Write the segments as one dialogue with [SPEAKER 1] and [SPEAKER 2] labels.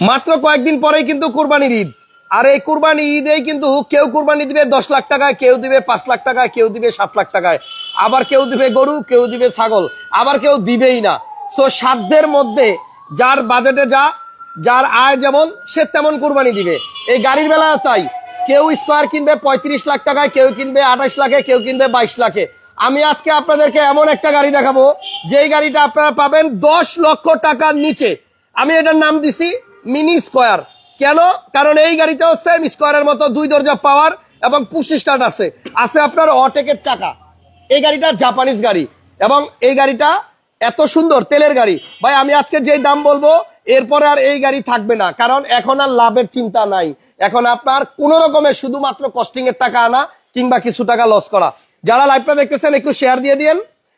[SPEAKER 1] মাত্র কয়েকদিন পরেই কিন্তু কুরবানির ঈদ। আর এই কুরবানি ঈদেই কিন্তু কেউ কুরবানি দিবে দশ লাখ টাকায়, কেউ দিবে পাঁচ লাখ টাকায়, কেউ দিবে সাত লাখ টাকায়। আবার কেউ দিবে গরু, কেউ দিবে ছাগল, আবার কেউ দিবেই না। সো সাধ্যের মধ্যে যার বাজেটে যা, যার আয় যেমন, সে তেমন কুরবানি দিবে। এই গাড়ির বেলা তাই। কেউ স্কোয়ার কিনবে পঁয়ত্রিশ লাখ টাকায়, কেউ কিনবে আঠাশ লাখে, কেউ কিনবে বাইশ লাখে। আমি আজকে আপনাদেরকে এমন একটা গাড়ি দেখাবো, যেই গাড়িটা আপনারা পাবেন দশ লক্ষ টাকার নিচে। আমি এটার নাম দিছি মিনি স্কোয়ার। কেন? কারণ এই গাড়িতেও সেম স্কোয়ারের মতো দুই দরজা পাওয়ার এবং পুশ স্টার্ট আছে। আছে আপনার অটেকের চাকা। এই গাড়িটা জাপানিজ গাড়ি। এবং এই গাড়িটা এত সুন্দর, তেলের গাড়ি। ভাই, আমি আজকে যেই দাম বলব, এরপরে আর এই গাড়ি থাকবে না। কারণ এখন আর লাভের চিন্তা নাই। এখন আপনার কোন রকমের শুধুমাত্র কস্টিং এর টাকা আনা কিংবা কিছু টাকা লস করা। যারা লাইভটা দেখতেছেন, একটু শেয়ার দিয়ে দিন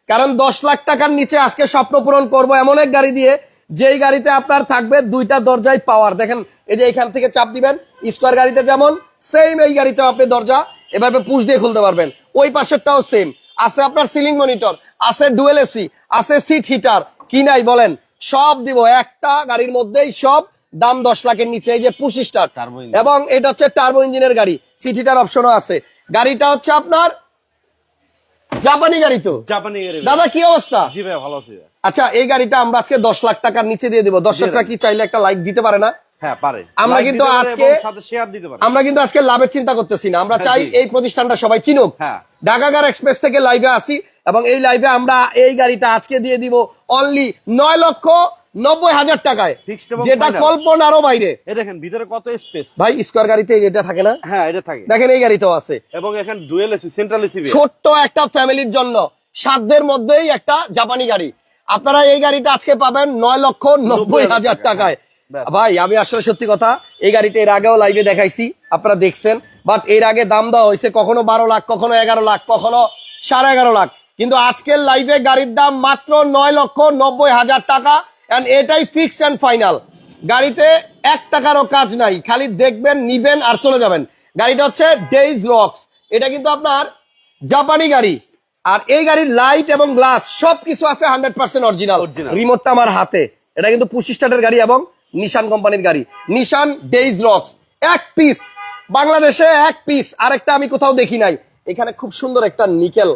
[SPEAKER 1] কারণ দশ লাখ টাকার নিচে আজকে স্বপ্ন পূরণ করব এমন এক গাড়ি দিয়ে যেই গাড়িতে আপনার থাকবে দুইটা দরজায় পাওয়ার দেখেন এই যে এখান থেকে চাপ দিবেন স্কোয়ার গাড়িতে যেমন সেম এই গাড়িতেও আপনি দরজা এভাবে পুশ দিয়ে খুলতে পারবেন। ওই পাশেরটাও সেম আছে আপনার সিলিং মনিটর আছে ডুয়েল এসি আছে সিট হিটার কি নাই বলেন? সব দিব একটা গাড়ির মধ্যেই সব দাম দশ লাখের নিচে এই যে পুশ স্টার এবং এটা হচ্ছে টার্বো ইঞ্জিনের গাড়ি। সিট হিটার অপশনও আছে। গাড়িটা হচ্ছে আপনার জাপানি গাড়ি তো?
[SPEAKER 2] জাপানি গাড়ি
[SPEAKER 1] দাদা কি অবস্থা?
[SPEAKER 2] জি ভাইয়া ভালো আছি
[SPEAKER 1] আচ্ছা এই গাড়িটা আমরা আজকে দশ লাখ টাকার নিচে দিয়ে দিব। দর্শকরা কি চাইলে একটা লাইক দিতে পারে না?
[SPEAKER 2] হ্যাঁ পারে।
[SPEAKER 1] আমরা কিন্তু আজকে- আমরা কিন্তু আজকে লাভের চিন্তা করতেছি না। আমরা
[SPEAKER 2] হ্যাঁ,
[SPEAKER 1] চাই এই প্রতিষ্ঠানটা সবাই চিনুক।
[SPEAKER 2] হ্যাঁ।
[SPEAKER 1] ঢাকাগার এক্সপ্রেস থেকে লাইভে আসি এবং এই লাইভে আমরা এই গাড়িটা আজকে দিয়ে দিব অনলি নয় লক্ষ নব্বই হাজার টাকায়। যেটা কল্পনারও বাইরে।
[SPEAKER 2] দেখেন ভিতরে কত স্পেস
[SPEAKER 1] ভাই স্কোয়ার গাড়িতে এটা থাকে না?
[SPEAKER 2] হ্যাঁ এটা থাকে।
[SPEAKER 1] দেখেন এই গাড়িতেও আছে।
[SPEAKER 2] এবং এখানে ডুয়েল এসি সেন্ট্রাল এসি
[SPEAKER 1] ছোট্ট একটা ফ্যামিলির জন্য সাধ্যের মধ্যেই একটা জাপানি গাড়ি। আপনারা এই গাড়িটা আজকে পাবেন নয় লক্ষ নব্বই হাজার টাকায়। ভাই আমি আসলে সত্যি কথা এই গাড়িটা এর আগেও লাইভে দেখাইছি আপনারা দেখছেন। বাট এর আগে দাম দেওয়া হয়েছে কখনো বারো লাখ কখনো এগারো লাখ কখনো সাড়ে এগারো লাখ। কিন্তু আজকের লাইভে গাড়ির দাম মাত্র নয় লক্ষ নব্বই হাজার টাকা। এন্ড এটাই ফিক্সড অ্যান্ড ফাইনাল গাড়িতে এক টাকারও কাজ নাই খালি দেখবেন নিবেন আর চলে যাবেন। গাড়িটা হচ্ছে ডেইজ রক্স এটা কিন্তু আপনার জাপানি গাড়ি। আর এই গাড়ির লাইট এবং গ্লাস সবকিছু আছে হান্ড্রেড পার্সেন্ট অরিজিনাল। রিমোটটা আমার হাতে। এটা কিন্তু পুশি স্টার্টের গাড়ি এবং নিশান কোম্পানির গাড়ি। নিশান ডেইজ রক্স এক পিস বাংলাদেশে এক পিস আরেকটা আমি কোথাও দেখি নাই। এখানে খুব সুন্দর একটা নিকেল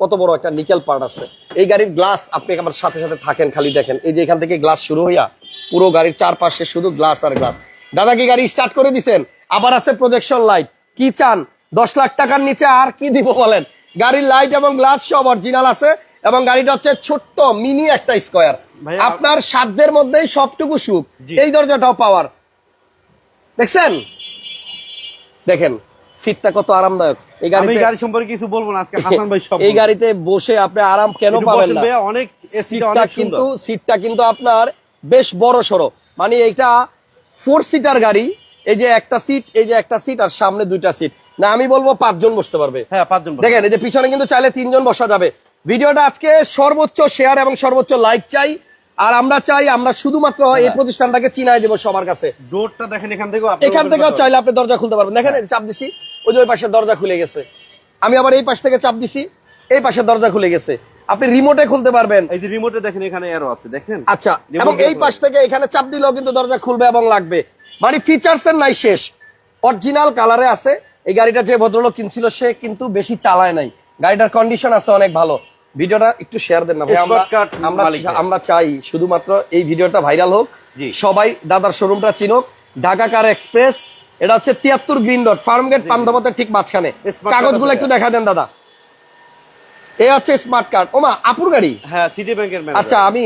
[SPEAKER 1] কত বড় একটা নিকেল পার্ট আছে। এই গাড়ির গ্লাস আপনি আমার সাথে সাথে থাকেন খালি দেখেন। এই যে এখান থেকে গ্লাস শুরু হইয়া পুরো গাড়ির চারপাশে শুধু গ্লাস আর গ্লাস। দাদা কি গাড়ি স্টার্ট করে দিছেন? আবার আছে প্রজেকশন লাইট কি চান? দশ লাখ টাকার নিচে আর কি দিব বলেন? গাড়ির লাইট এবং গ্লাস সব অরিজিনাল আছে এবং গাড়িটা হচ্ছে ছোট্ট মিনি একটা স্কোয়ার আপনার সাধ্যের মধ্যেই সবটুকু সুখ। এই দরজাটাও পাওয়ার দেখছেন? দেখেন। সিটটা কত আরামদায়ক। এই
[SPEAKER 2] আমি
[SPEAKER 1] গাড়িতে
[SPEAKER 2] গাড়ি সম্পর্কে কিছু বলব না আজকে হাসান ভাই সব
[SPEAKER 1] এই গাড়িতে বসে আপনি আরাম কেন পাবেন না?
[SPEAKER 2] অনেক এসিটা
[SPEAKER 1] সিটটা কিন্তু সিটটা কিন্তু আপনার বেশ বড় সড়ো। মানে এইটা ফোর সিটার গাড়ি এই যে একটা সিট এই যে একটা সিট আর সামনে দুইটা সিট না আমি বলব পাঁচজন বসতে পারবে।
[SPEAKER 2] হ্যাঁ পাঁচজন
[SPEAKER 1] দেখেন এই যে পিছনে কিন্তু চাইলে তিনজন বসা যাবে। ভিডিওটা আজকে সর্বোচ্চ শেয়ার এবং সর্বোচ্চ লাইক চাই। আর আমরা চাই আমরা শুধুমাত্র এই প্রতিষ্ঠানটাকে চিনাই দেবো সবার কাছে।
[SPEAKER 2] ডোরটা দেখেন এখান আপনি
[SPEAKER 1] এখান থেকেও চাইলে আপনি দরজা খুলতে পারবেন। দেখেন চাপ দিছি ওই যে ওই পাশে দরজা খুলে গেছে। আমি আবার এই পাশ থেকে চাপ দিছি এই পাশে দরজা খুলে গেছে। আপনি রিমোটে খুলতে পারবেন।
[SPEAKER 2] এই যে রিমোটে দেখেন এখানে এরো আছে দেখেন?
[SPEAKER 1] আচ্ছা এবং এই পাশ থেকে এখানে চাপ দিলেও কিন্তু দরজা খুলবে এবং লাগবে। মানে ফিচার্স এর নাই শেষ। অরিজিনাল কালারে আছে। এই গাড়িটা যে ভদ্রলোক কিনছিল সে কিন্তু বেশি চালায় নাই। গাড়িটার কন্ডিশন আছে অনেক ভালো। ভিডিওটা একটু শেয়ার দেন না ভাই। আমরা চাই শুধুমাত্র এই ভিডিওটা ভাইরাল হোক। সবাই দাদার শোরুমটা চিনুক। ঢাকা কার এক্সপ্রেস এটা হচ্ছে তিয়াত্তর গ্রিন ডট ফার্ম গেট পান্থপথের ঠিক মাঝখানে। কাগজগুলো একটু। দেখা দেন দাদা। এই হচ্ছে স্মার্ট কার্ড ওমা আপুর গাড়ি?
[SPEAKER 2] হ্যাঁ সিটি ব্যাংকের
[SPEAKER 1] আচ্ছা আমি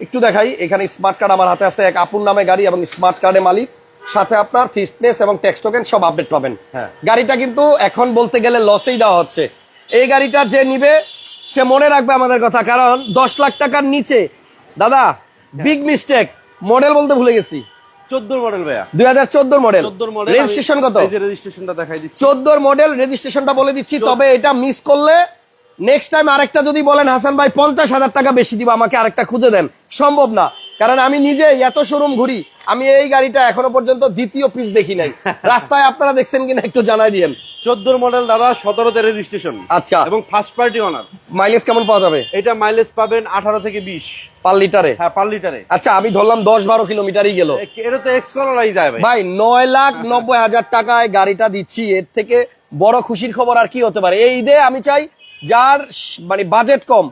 [SPEAKER 1] একটু দেখাই। এখানে স্মার্ট কার্ড আমার হাতে আছে এক আপুর নামে গাড়ি এবং স্মার্ট কার্ডে মালিক। সাথে আপনার ফিটনেস এবং ট্যাক্স টোকেন সব আপডেট পাবেন।
[SPEAKER 2] হ্যাঁ।
[SPEAKER 1] গাড়িটা কিন্তু এখন বলতে গেলে লসেই দেওয়া হচ্ছে। এই গাড়িটা যে নিবে সে মনে রাখবে আমাদের কথা কারণ দশ লাখ টাকার নিচে দাদা বিগ মিস্টেক মডেল বলতে ভুলে গেছি।
[SPEAKER 2] মডেল ভাইয়া।
[SPEAKER 1] দুই হাজার চোদ্দ মডেল
[SPEAKER 2] চোদ্দ মডেল
[SPEAKER 1] রেজিস্ট্রেশন কত?
[SPEAKER 2] রেজিস্ট্রেশনটা দেখাই দিচ্ছি।
[SPEAKER 1] চোদ্দোর মডেল রেজিস্ট্রেশনটা বলে দিচ্ছি তবে এটা মিস করলে নেক্সট টাইম আরেকটা যদি বলেন হাসান ভাই পঞ্চাশ হাজার টাকা বেশি দিব আমাকে আরেকটা খুঁজে দেন। সম্ভব না। কারণ আমি নিজে এত শোরুম ঘুরি আমি এই গাড়িটা এখনও পর্যন্ত দ্বিতীয় পিস দেখি নাই। রাস্তায় আপনারা দেখছেন কিনা একটু জানাই দিয়েন।
[SPEAKER 2] চোদ্দোর মডেল দাদা সতেরোতে রেজিস্ট্রেশন
[SPEAKER 1] আচ্ছা।
[SPEAKER 2] এবং ফার্স্ট পার্টি অনার
[SPEAKER 1] মাইলেজ কেমন পাওয়া যাবে?
[SPEAKER 2] এটা মাইলেজ পাবেন আঠারো থেকে বিশ।
[SPEAKER 1] পার লিটারে?
[SPEAKER 2] হ্যাঁ পার লিটারে।
[SPEAKER 1] আচ্ছা আমি ধরলাম দশ বারো কিলোমিটারই গেল।
[SPEAKER 2] এটা তো এক্স যায় ভাই।
[SPEAKER 1] ভাই নয় লাখ নব্বই হাজার টাকায় গাড়িটা দিচ্ছি এর থেকে বড় খুশির খবর আর কি হতে পারে? এই ঈদে আমি চাই যার মানে বাজেট কম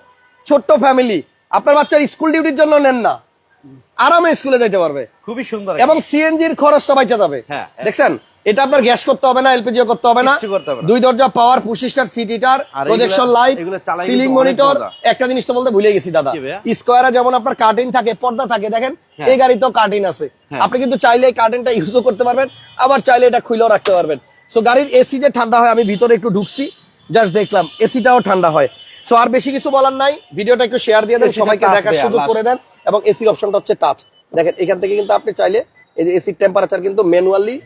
[SPEAKER 1] ছোট্ট ফ্যামিলি আপনার বাচ্চার স্কুল ডিউটির জন্য নেন না। আরামে স্কুলে যেতে পারবে।
[SPEAKER 2] খুবই সুন্দর
[SPEAKER 1] এবং সিএনজির খরচটা বাইচা যাবে।
[SPEAKER 2] হ্যাঁ।
[SPEAKER 1] দেখছেন? এটা আপনার গ্যাস করতে হবে না এলপিজিও করতে হবে না। দুই দরজা পাওয়ার পুশিস্টার সিটিটার প্রজেকশন লাইট সিলিং মনিটর একটা জিনিস তো বলতে ভুলে গেছি দাদা। স্কোয়ারে যেমন আপনার কার্টেন থাকে পর্দা থাকে দেখেন
[SPEAKER 2] হ্যাঁ।
[SPEAKER 1] এই গাড়ি তো কার্টেন আছে।
[SPEAKER 2] হ্যাঁ।
[SPEAKER 1] আপনি কিন্তু চাইলে এই কার্টেনটা ইউজও করতে পারবেন আবার চাইলে এটা খুলেও রাখতে পারবেন। সো গাড়ির এসি যে ঠান্ডা হয় আমি ভিতরে একটু ঢুকছি জাস্ট দেখলাম এসিটাও ঠান্ডা হয়। সো আর বেশি কিছু বলার নাই। ভিডিওটা একটু শেয়ার দিয়ে দেন সবাইকে দেখার সুযোগ করে দেন। এবং এসির অপশনটা হচ্ছে টাচ দেখেন এখান থেকে কিন্তু আপনি চাইলে এই যে এসির টেম্পারেচার কিন্তু ম্যানুয়ালি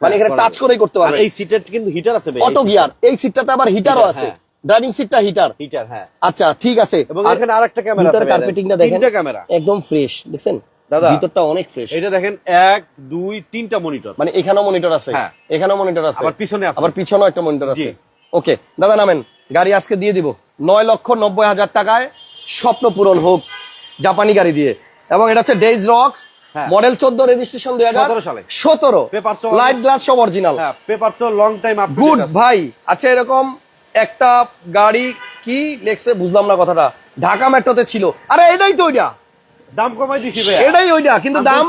[SPEAKER 1] মানে এখানে টাচ করেই করতে পারবেন।
[SPEAKER 2] এই সিটের কিন্তু হিটার আছে ভাই
[SPEAKER 1] অটো গিয়ার এই সিটটাতে আবার হিটারও আছে।
[SPEAKER 2] হ্যাঁ।
[SPEAKER 1] ড্রাইভিং সিটটা হিটার
[SPEAKER 2] হিটার হ্যাঁ।
[SPEAKER 1] আচ্ছা ঠিক আছে।
[SPEAKER 2] এবং এখানে আরেকটা ক্যামেরা আছে
[SPEAKER 1] কার্পেটিংটা দেখেন।
[SPEAKER 2] তিনটা ক্যামেরা
[SPEAKER 1] একদম ফ্রেশ দেখছেন?
[SPEAKER 2] দাদা,
[SPEAKER 1] ভিতরটা অনেক ফ্রেশ
[SPEAKER 2] এটা দেখেন এক দুই তিনটা মনিটর
[SPEAKER 1] মানে এখানেও মনিটর আছে।
[SPEAKER 2] হ্যাঁ।
[SPEAKER 1] এখানেও মনিটর আছে।
[SPEAKER 2] আবার পিছনে আছে।
[SPEAKER 1] আবার পিছনেও একটা মনিটর আছে। ওকে দাদা নামেন। গাড়ি আজকে দিয়ে দিব। নয় লক্ষ নব্বই হাজার টাকায় স্বপ্ন পূরণ হোক জাপানি গাড়ি দিয়ে। এবং এটা হচ্ছে ডেইজ রক্স। মডেল চোদ্দ রেজিস্ট্রেশন দুই হাজার
[SPEAKER 2] 17 সালে।
[SPEAKER 1] সতেরো। লাইট গ্লাস সব অরিজিনাল
[SPEAKER 2] হ্যাঁ পেপার লং টাইম
[SPEAKER 1] গুড ভাই আচ্ছা এরকম একটা গাড়ি কি লেখছে বুঝলাম না কথাটা। ঢাকা মেট্রোতে ছিল। আরে এটাই তো ওইটা।
[SPEAKER 2] দাম কমাই দিছি ভাই
[SPEAKER 1] এটাই ওইটা কিন্তু দাম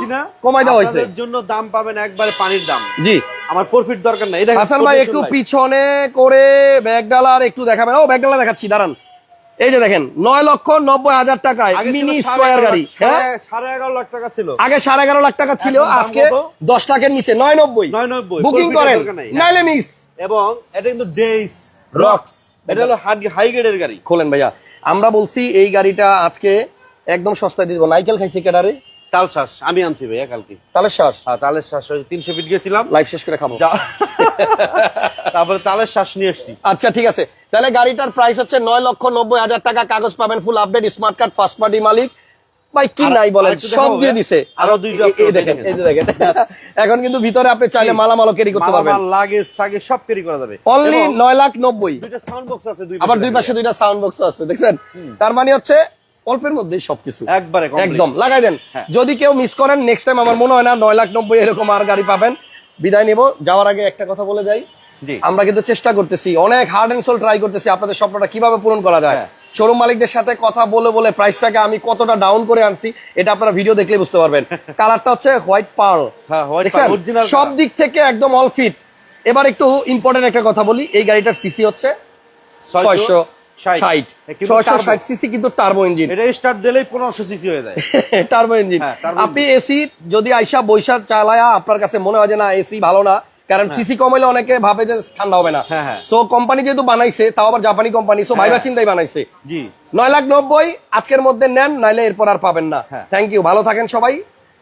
[SPEAKER 1] কমাই দেওয়া হয়েছে।
[SPEAKER 2] জন্য দাম পাবেন একবারে পানির দাম।
[SPEAKER 1] জি।
[SPEAKER 2] আমার প্রফিট দরকার নাই। দেখেন
[SPEAKER 1] হাসান ভাই একটু পিছনে করে ব্যাগ ডালার একটু দেখাবেন। ও ব্যাগ ডালা দেখাচ্ছি দাঁড়ান। এই যে দেখেন নয় লক্ষ নব্বই হাজার টাকায় মিনি স্কোয়ার গাড়ি হ্যাঁ?
[SPEAKER 2] সাড়ে- সাড়ে এগারো লাখ টাকা ছিল।
[SPEAKER 1] আগে সাড়ে এগারো লাখ টাকা ছিল আজকে? দশ লাখের নিচে নয় নব্বই।
[SPEAKER 2] 990
[SPEAKER 1] বুকিং
[SPEAKER 2] profit এর
[SPEAKER 1] করেন। নাইলে মিস
[SPEAKER 2] এবং এটা কিন্তু ডেইস রক্স এটা হলো হাই গ্রেডের গাড়ি।
[SPEAKER 1] খোলেন ভাইয়া। আমরা বলছি এই গাড়িটা আজকে একদম সস্তায় দিয়ে দেবো। নাইকেল খাইছি কেডারে?
[SPEAKER 2] তাল শ্বাস আমি আনছি ভাইয়া কালকে।
[SPEAKER 1] তাহলে শ্বাস?
[SPEAKER 2] হ্যাঁ তালের শ্বাস ওই তিনশো ফিট গেছিলাম।
[SPEAKER 1] শেষ করে খাব।
[SPEAKER 2] তারপরে তালের শ্বাস নিয়ে এসছি
[SPEAKER 1] আচ্ছা ঠিক আছে। তাহলে গাড়িটার প্রাইস হচ্ছে নয় লক্ষ নব্বই হাজার টাকা কাগজ পাবেন full update smart card first party মালিক। ভাই কি নাই বলেন? সব দিয়ে দিছে।
[SPEAKER 2] আরও দুইটা
[SPEAKER 1] এই- এই দেখেন এই দেখেন। এখন কিন্তু ভিতরে আপনি চাইলে মালামালও ক্যারি করতে পারবেন।
[SPEAKER 2] মালামাল লাগেজ থাকে সব ক্যারি করা যাবে।
[SPEAKER 1] অনলি নয় লাখ নব্বই।
[SPEAKER 2] দুইটা সাউন্ড বক্স আছে দুই
[SPEAKER 1] আবার দুই পাশে দুইটা সাউন্ড বক্স আছে দেখছেন? তার মানে হচ্ছে অল্পের মধ্যেই সবকিছু।
[SPEAKER 2] একবারে
[SPEAKER 1] একদম। লাগাই দেন।
[SPEAKER 2] হ্যাঁ।
[SPEAKER 1] যদি কেউ মিস করেন নেক্সট টাইম আমার মনে হয় না নয় লাখ নব্বই এরকম আর গাড়ি পাবেন। বিদায় নিব। যাওয়ার আগে একটা কথা বলে যাই। আমরা কিন্তু চেষ্টা করতেছি অনেক হার্ড এন্ড সোল ট্রাই করতেছি আপনাদের স্বপ্নটা কীভাবে পূরণ করা যায়।
[SPEAKER 2] হ্যাঁ।
[SPEAKER 1] শোরুম মালিকদের সাথে কথা বলে বলে প্রাইসটাকে আমি কতটা ডাউন করে আনছি এটা আপনারা ভিডিও দেখলে বুঝতে পারবেন। কালারটা হচ্ছে হোয়াইট পার্ল
[SPEAKER 2] হ্যাঁ,
[SPEAKER 1] সব দিক থেকে একদম অল ফিট এবার একটু ইম্পর্টেন্ট একটা কথা বলি এই গাড়িটার সিসি হচ্ছে ছয়শো। ষাট। ছয়শো ষাট সিসি কিন্তু টার্বো ইঞ্জিন
[SPEAKER 2] এটা স্টার্ট দিলেই পনেরোশো সিসি হয়ে যায়।
[SPEAKER 1] টার্বো ইঞ্জিন
[SPEAKER 2] হ্যাঁ,
[SPEAKER 1] আপনি এসি যদি আইসা বৈশা চালায়া আপনার কাছে মনে হয় যে না এসি ভালো না কারণ সিসি কমাইলে অনেকে ভাবে যে ঠান্ডা হবে না।
[SPEAKER 2] হ্যাঁ, হ্যাঁ।
[SPEAKER 1] সো কোম্পানি যেহেতু বানাইছে তাও আবার জাপানি কোম্পানি সো ভাইবা। চিন্তাই বানাইছে।
[SPEAKER 2] জি।
[SPEAKER 1] নয় লাখ নব্বই আজকের মধ্যে নেন নাইলে এরপর আর পাবেন না। থ্যাংক ইউ ভালো থাকেন সবাই।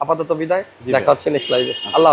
[SPEAKER 1] আপাতত বিদায়। দেখা হচ্ছে নেক্সট লাইভে আল্লাহ।